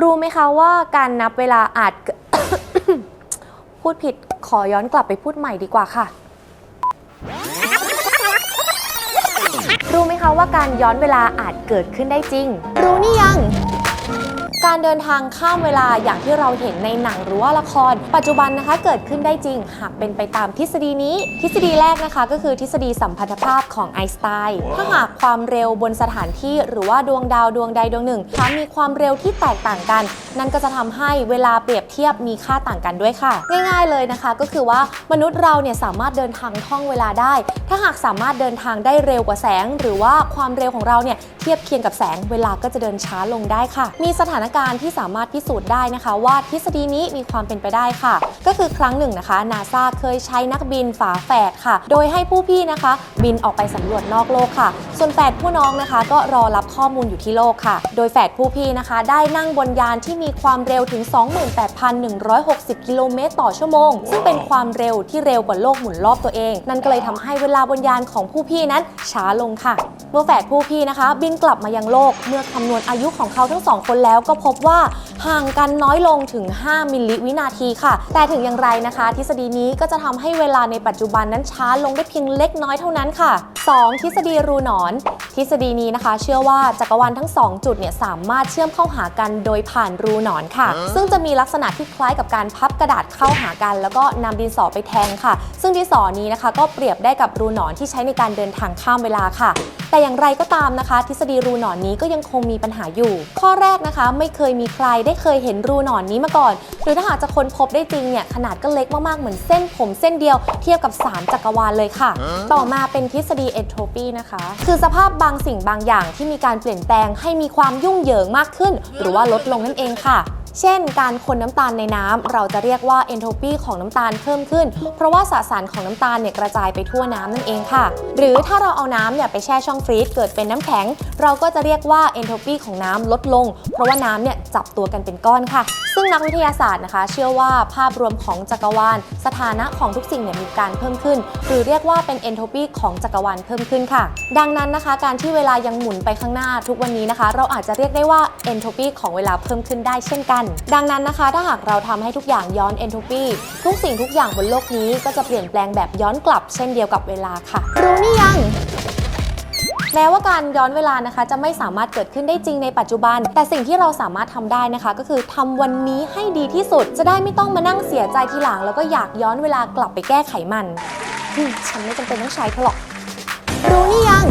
รู้ไหมคะว่าการนับเวลาอาจ พูดผิดขอย้อนกลับไปพูดใหม่ดีกว่าค่ะ รู้ไหมคะว่าการย้อนเวลาอาจเกิดขึ้นได้จริง รู้นี่ยัง การเดินทางข้ามเวลาอย่างที่เราเห็นในหนังหรือว่าละคร ปัจจุบันนะคะเกิดขึ้นได้จริง หากเป็นไปตามทฤษฎีนี้ ทฤษฎีแรกนะคะ ก็คือทฤษฎีสัมพัทธภาพของไอน์สไตน์ถ้าหากความเร็วบนสถานที่หรือว่าดวงดาวดวงใดดวงหนึ่งถ้ามีความเร็วที่แตกต่างกัน นั่นก็จะทำให้เวลาเปรียบเทียบมีค่าต่างกันด้วยค่ะ ง่าย ๆเลยนะคะ ก็คือว่ามนุษย์เราเนี่ยสามารถเดินทางท่องเวลาได้ ถ้าหากสามารถเดินทางได้เร็วกว่าแสง หรือว่าความเร็วของเราเนี่ยเทียบเคียงกับแสง เวลาก็จะเดินช้าลงได้ค่ะ มีสถานการณ์ที่สามารถพิสูจน์ได้นะคะ ว่าทฤษฎีนี้มีความเป็นไปได้ค่ะ ก็คือครั้งหนึ่งนะคะนาซาเคยใช้นักบินฝาแฝดค่ะ โดยให้ผู้พี่นะคะ บินออกไปสำรวจนอกโลกค่ะ ส่วนแฝดผู้น้องนะคะ ก็รอรับข้อมูลอยู่ที่โลกค่ะ โดยแฝดผู้พี่นะคะ ได้นั่งบนยานที่มีความเร็วถึง 28,160 กิโลเมตรต่อชั่วโมง ซึ่งเป็นความเร็วที่เร็วกว่าโลกหมุนรอบตัวเอง นั่นก็เลยทำให้เวลาบนยานของผู้พี่นั้นช้าลงค่ะ เมื่อแฝดผู้พี่นะคะ บินกลับมายังโลกเมื่อคำนวณอายุของเขาทั้งสองคนแล้วก็พบว่าห่างกันน้อยลงถึง 5 มิลลิวินาทีค่ะ แต่ถึงอย่างไรนะคะ ทฤษฎีนี้ก็จะทำให้เวลาในปัจจุบันนั้นช้าลงได้เพียงเล็กน้อยเท่านั้นค่ะ 2. ทฤษฎีรูหนอน ทฤษฎีนี้นะคะ เชื่อว่าจักรวาลทั้ง 2 จุดเนี่ยสามารถเชื่อมเข้าหากันโดยผ่านรูหนอนค่ะ ซึ่งจะมีลักษณะที่คล้ายกับการพับกระดาษเข้าหากัน แล้วก็นำดินสอไปแทงค่ะ ซึ่งดินสอนี้นะคะ ก็เปรียบได้กับรูหนอนที่ใช้ในการเดินทางข้ามเวลาค่ะแต่อย่างไรก็ตามนะคะ ทฤษฎีรูหนอนนี้ก็ยังคงมีปัญหาอยู่ ข้อแรกนะคะ ไม่เคยมีใครได้เคยเห็นรูหนอนนี้มาก่อน หรือถ้าหากจะค้นพบได้จริงเนี่ยขนาดก็เล็กมากๆเหมือนเส้นผมเส้นเดียวเทียบกับ 3 จักรวาลเลยค่ะ ต่อมาเป็นทฤษฎีเอนโทรปีนะคะ คือสภาพบางสิ่งบางอย่างที่มีการเปลี่ยนแปลงให้มีความยุ่งเหยิงมากขึ้น หรือว่าลดลงนั่นเองค่ะเช่น การคนน้ำตาลในน้ำเราจะเรียกว่าเอนโทรปีของน้ำตาลเพิ่มขึ้น เพราะว่าสสารของน้ำตาลเนี่ยกระจายไปทั่วน้ำนั่นเองค่ะ หรือถ้าเราเอาน้ำเนี่ยไปแช่ช่องฟรีซเกิดเป็นน้ำแข็ง เราก็จะเรียกว่าเอนโทรปีของน้ำลดลง เพราะว่าน้ำเนี่ยจับตัวกันเป็นก้อนค่ะ ซึ่งนักวิทยาศาสตร์นะคะ เชื่อว่าภาพรวมของจักรวาล สถานะของทุกสิ่งเนี่ยมีการเพิ่มขึ้น หรือเรียกว่าเป็นเอนโทรปีของจักรวาลเพิ่มขึ้นค่ะ ดังนั้นนะคะ การที่เวลายังหมุนไปข้างหน้าทุกวันนี้นะคะ เราอาจจะเรียกได้ว่าเอนโทรปีของเวลาเพิ่มขึ้นได้เช่นกัน ดังนั้นนะคะ ถ้าหากเราทำให้ทุกอย่างย้อนเอนโทรปีทุกสิ่งทุกอย่างบนโลกนี้ก็จะเปลี่ยนแปลงแบบย้อนกลับ เช่นเดียวกับเวลาค่ะ รู้นี่ยัง แม้ว่าการย้อนเวลานะคะจะไม่สามารถเกิดขึ้นได้จริงในปัจจุบัน แต่สิ่งที่เราสามารถทำได้นะคะ ก็คือทำวันนี้ให้ดีที่สุด จะได้ไม่ต้องมานั่งเสียใจทีหลัง แล้วก็อยากย้อนเวลากลับไปแก้ไขมันอืมฉันไม่จำเป็นต้องใช้เธอหรอกรู้นี่ยัง